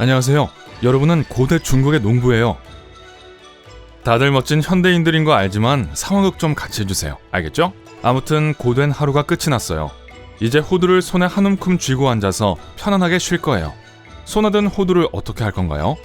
안녕하세요. 여러분은 고대 중국의 농부예요. 다들 멋진 현대인들인 거 알지만 상황극 좀 같이 해주세요. 알겠죠? 아무튼 고된 하루가 끝이 났어요. 이제 호두를 손에 한 움큼 쥐고 앉아서 편안하게 쉴 거예요. 손아든 호두를 어떻게 할 건가요?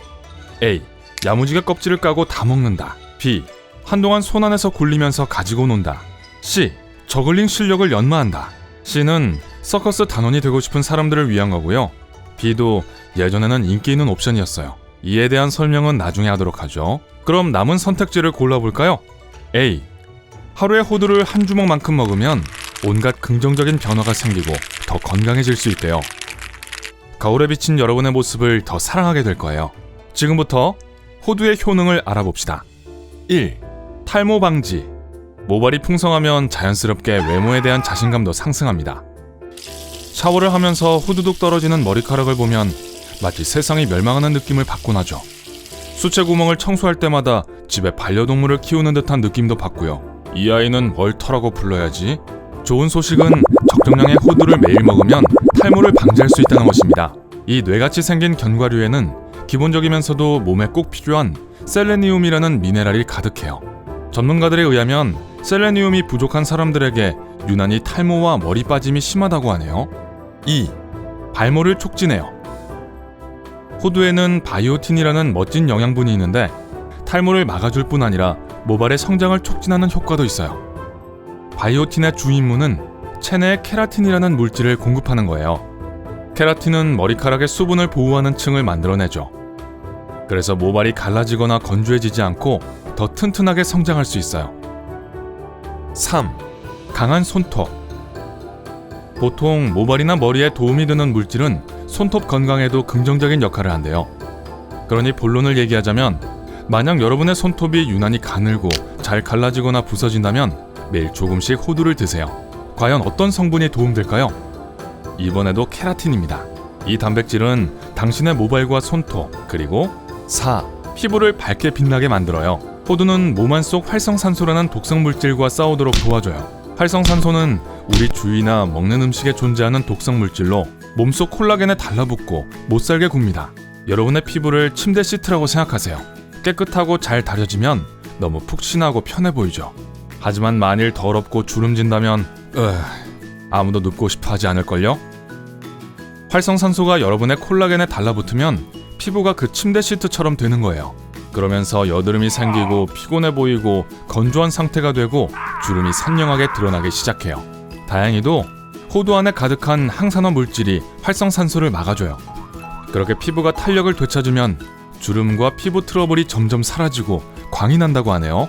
A. 야무지게 껍질을 까고 다 먹는다. B. 한동안 손 안에서 굴리면서 가지고 논다. C. 저글링 실력을 연마한다. C는 서커스 단원이 되고 싶은 사람들을 위한 거고요. B도 예전에는 인기 있는 옵션이었어요. 이에 대한 설명은 나중에 하도록 하죠. 그럼 남은 선택지를 골라볼까요? A. 하루에 호두를 한 주먹만큼 먹으면 온갖 긍정적인 변화가 생기고 더 건강해질 수 있대요. 거울에 비친 여러분의 모습을 더 사랑하게 될 거예요. 지금부터 호두의 효능을 알아봅시다. 1. 탈모 방지. 모발이 풍성하면 자연스럽게 외모에 대한 자신감도 상승합니다. 샤워를 하면서 후두둑 떨어지는 머리카락을 보면 마치 세상이 멸망하는 느낌을 받곤 하죠. 수채 구멍을 청소할 때마다 집에 반려동물을 키우는 듯한 느낌도 받고요. 이 아이는 뭘 터라고 불러야지. 좋은 소식은 적정량의 호두를 매일 먹으면 탈모를 방지할 수 있다는 것입니다. 이 뇌같이 생긴 견과류에는 기본적이면서도 몸에 꼭 필요한 셀레니움이라는 미네랄이 가득해요. 전문가들에 의하면 셀레니움이 부족한 사람들에게 유난히 탈모와 머리 빠짐이 심하다고 하네요. 2. 발모를 촉진해요. 호두에는 바이오틴이라는 멋진 영양분이 있는데 탈모를 막아줄 뿐 아니라 모발의 성장을 촉진하는 효과도 있어요. 바이오틴의 주임무는 체내에 케라틴이라는 물질을 공급하는 거예요. 케라틴은 머리카락의 수분을 보호하는 층을 만들어내죠. 그래서 모발이 갈라지거나 건조해지지 않고 더 튼튼하게 성장할 수 있어요. 3. 강한 손톱. 보통 모발이나 머리에 도움이 되는 물질은 손톱 건강에도 긍정적인 역할을 한대요. 그러니 본론을 얘기하자면 만약 여러분의 손톱이 유난히 가늘고 잘 갈라지거나 부서진다면 매일 조금씩 호두를 드세요. 과연 어떤 성분이 도움될까요? 이번에도 케라틴입니다. 이 단백질은 당신의 모발과 손톱 그리고 4. 피부를 밝게 빛나게 만들어요. 호두는 몸 안 속 활성산소라는 독성 물질과 싸우도록 도와줘요. 활성산소는 우리 주위나 먹는 음식에 존재하는 독성 물질로 몸속 콜라겐에 달라붙고 못살게 굽니다. 여러분의 피부를 침대 시트라고 생각하세요. 깨끗하고 잘 다려지면 너무 푹신하고 편해 보이죠. 하지만 만일 더럽고 주름진다면 으, 아무도 눕고 싶어 하지 않을걸요? 활성산소가 여러분의 콜라겐에 달라붙으면 피부가 그 침대 시트처럼 되는 거예요. 그러면서 여드름이 생기고 피곤해 보이고 건조한 상태가 되고 주름이 선명하게 드러나기 시작해요. 다행히도 호두 안에 가득한 항산화 물질이 활성산소를 막아줘요. 그렇게 피부가 탄력을 되찾으면 주름과 피부 트러블이 점점 사라지고 광이 난다고 하네요.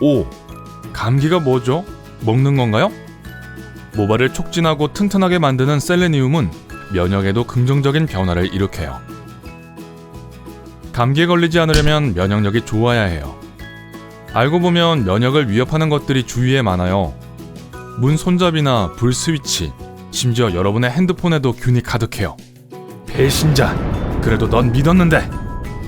5. 감기가 뭐죠? 먹는 건가요? 모발을 촉진하고 튼튼하게 만드는 셀레니움은 면역에도 긍정적인 변화를 일으켜요. 감기에 걸리지 않으려면 면역력이 좋아야 해요. 알고 보면 면역을 위협하는 것들이 주위에 많아요. 문 손잡이나 불 스위치, 심지어 여러분의 핸드폰에도 균이 가득해요. 배신자. 그래도 넌 믿었는데.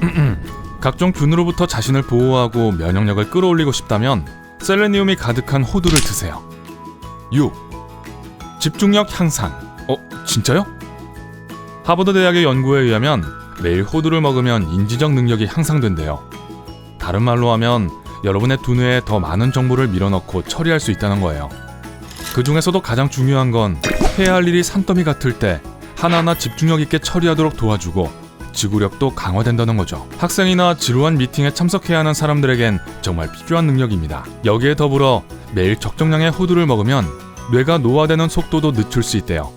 각종 균으로부터 자신을 보호하고 면역력을 끌어올리고 싶다면 셀레니움이 가득한 호두를 드세요. 6. 집중력 향상. 어, 진짜요? 하버드 대학의 연구에 의하면 매일 호두를 먹으면 인지적 능력이 향상된대요. 다른 말로 하면 여러분의 두뇌에 더 많은 정보를 밀어넣고 처리할 수 있다는 거예요. 그 중에서도 가장 중요한 건 해야 할 일이 산더미 같을 때 하나하나 집중력 있게 처리하도록 도와주고 지구력도 강화된다는 거죠. 학생이나 지루한 미팅에 참석해야 하는 사람들에겐 정말 필요한 능력입니다. 여기에 더불어 매일 적정량의 호두를 먹으면 뇌가 노화되는 속도도 늦출 수 있대요.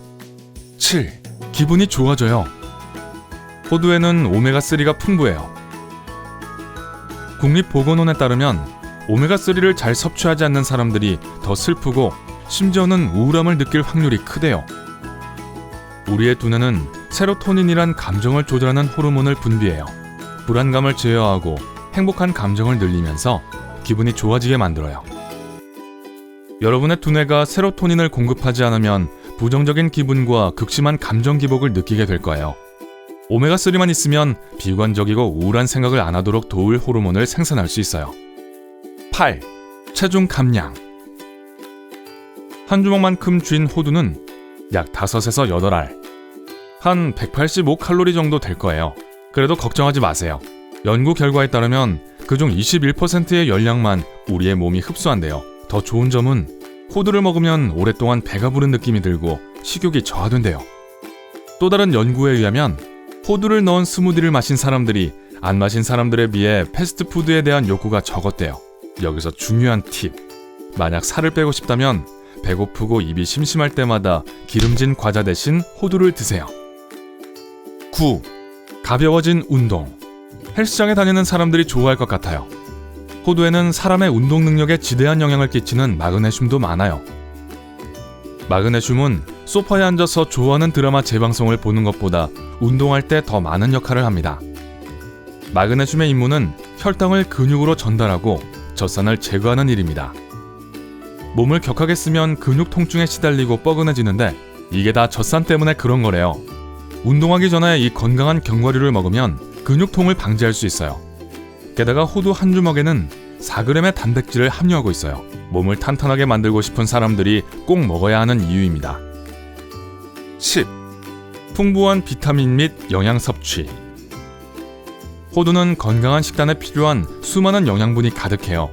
7. 기분이 좋아져요. 호두에는 오메가3가 풍부해요. 국립보건원에 따르면 오메가3를 잘 섭취하지 않는 사람들이 더 슬프고 심지어는 우울함을 느낄 확률이 크대요. 우리의 두뇌는 세로토닌이란 감정을 조절하는 호르몬을 분비해요. 불안감을 제어하고 행복한 감정을 늘리면서 기분이 좋아지게 만들어요. 여러분의 두뇌가 세로토닌을 공급하지 않으면 부정적인 기분과 극심한 감정 기복을 느끼게 될 거예요. 오메가3만 있으면 비관적이고 우울한 생각을 안 하도록 도울 호르몬을 생산할 수 있어요. 8. 체중 감량 한 주먹만큼 쥔 호두는 약 5에서 8알. 한 185칼로리 정도 될 거예요. 그래도 걱정하지 마세요. 연구 결과에 따르면 그중 21%의 열량만 우리의 몸이 흡수한대요. 더 좋은 점은 호두를 먹으면 오랫동안 배가 부른 느낌이 들고 식욕이 저하된대요. 또 다른 연구에 의하면 호두를 넣은 스무디를 마신 사람들이 안 마신 사람들에 비해 패스트푸드에 대한 욕구가 적었대요. 여기서 중요한 팁. 만약 살을 빼고 싶다면 배고프고 입이 심심할 때마다 기름진 과자 대신 호두를 드세요. 9. 가벼워진 운동. 헬스장에 다니는 사람들이 좋아할 것 같아요. 호두에는 사람의 운동 능력에 지대한 영향을 끼치는 마그네슘도 많아요. 마그네슘은 소파에 앉아서 좋아하는 드라마 재방송을 보는 것보다 운동할 때 더 많은 역할을 합니다. 마그네슘의 임무는 혈당을 근육으로 전달하고 젖산을 제거하는 일입니다. 몸을 격하게 쓰면 근육 통증에 시달리고 뻐근해지는데 이게 다 젖산 때문에 그런 거래요. 운동하기 전에 이 건강한 견과류를 먹으면 근육통을 방지할 수 있어요. 게다가 호두 한 주먹에는 4g의 단백질을 함유하고 있어요. 몸을 탄탄하게 만들고 싶은 사람들이 꼭 먹어야 하는 이유입니다. 10. 풍부한 비타민 및 영양 섭취. 호두는 건강한 식단에 필요한 수많은 영양분이 가득해요.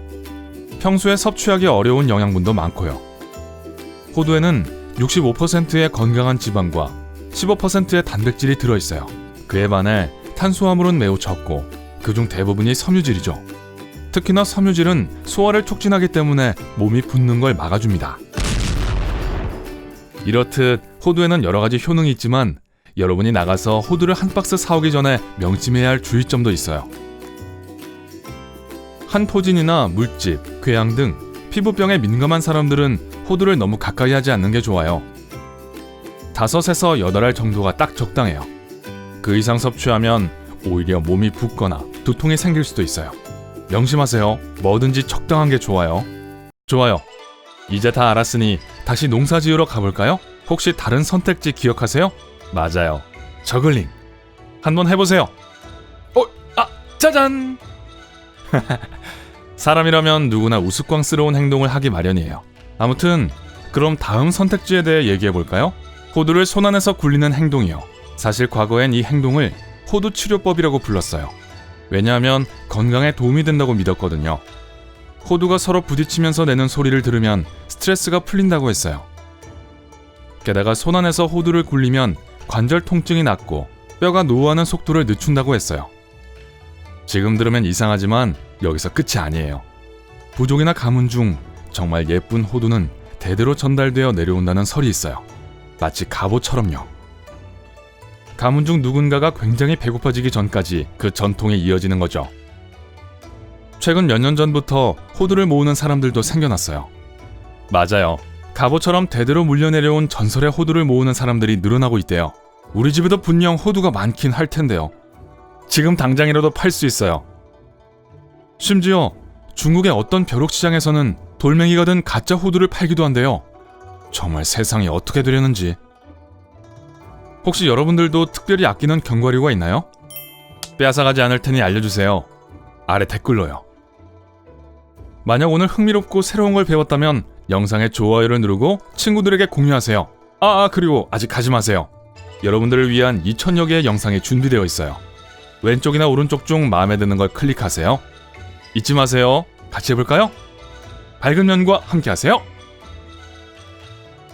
평소에 섭취하기 어려운 영양분도 많고요. 호두에는 65%의 건강한 지방과 15%의 단백질이 들어있어요. 그에 반해 탄수화물은 매우 적고 그중 대부분이 섬유질이죠. 특히나 섬유질은 소화를 촉진하기 때문에 몸이 붓는 걸 막아줍니다. 이렇듯 호두에는 여러 가지 효능이 있지만 여러분이 나가서 호두를 한 박스 사오기 전에 명심해야 할 주의점도 있어요. 한포진이나 물집, 궤양 등 피부병에 민감한 사람들은 호두를 너무 가까이 하지 않는 게 좋아요. 5에서 8알 정도가 딱 적당해요. 그 이상 섭취하면 오히려 몸이 붓거나 두통이 생길 수도 있어요. 명심하세요. 뭐든지 적당한 게 좋아요. 좋아요. 이제 다 알았으니 다시 농사 지으러 가볼까요? 혹시 다른 선택지 기억하세요? 맞아요. 저글링. 한번 해보세요. 어, 아, 짜잔! 사람이라면 누구나 우스꽝스러운 행동을 하기 마련이에요. 아무튼 그럼 다음 선택지에 대해 얘기해 볼까요? 호두를 손 안에서 굴리는 행동이요. 사실 과거엔 이 행동을 호두 치료법이라고 불렀어요. 왜냐하면 건강에 도움이 된다고 믿었거든요. 호두가 서로 부딪히면서 내는 소리를 들으면 스트레스가 풀린다고 했어요. 게다가 손 안에서 호두를 굴리면 관절 통증이 낫고 뼈가 노후하는 속도를 늦춘다고 했어요. 지금 들으면 이상하지만 여기서 끝이 아니에요. 부족이나 가문 중 정말 예쁜 호두는 대대로 전달되어 내려온다는 설이 있어요. 마치 갑옷처럼요. 가문 중 누군가가 굉장히 배고파지기 전까지 그 전통이 이어지는 거죠. 최근 몇 년 전부터 호두를 모으는 사람들도 생겨났어요. 맞아요. 갑옷처럼 대대로 물려내려온 전설의 호두를 모으는 사람들이 늘어나고 있대요. 우리 집에도 분명 호두가 많긴 할 텐데요. 지금 당장이라도 팔 수 있어요. 심지어 중국의 어떤 벼룩시장에서는 돌멩이가 든 가짜 호두를 팔기도 한대요. 정말 세상이 어떻게 되려는지. 혹시 여러분들도 특별히 아끼는 견과류가 있나요? 빼앗아가지 않을 테니 알려주세요. 아래 댓글로요. 만약 오늘 흥미롭고 새로운 걸 배웠다면 영상에 좋아요를 누르고 친구들에게 공유하세요. 아, 아 그리고 아직 가지 마세요. 여러분들을 위한 2천여 개의 영상이 준비되어 있어요. 왼쪽이나 오른쪽 중 마음에 드는 걸 클릭하세요. 잊지 마세요. 같이 해볼까요? 밝은 면과 함께 하세요.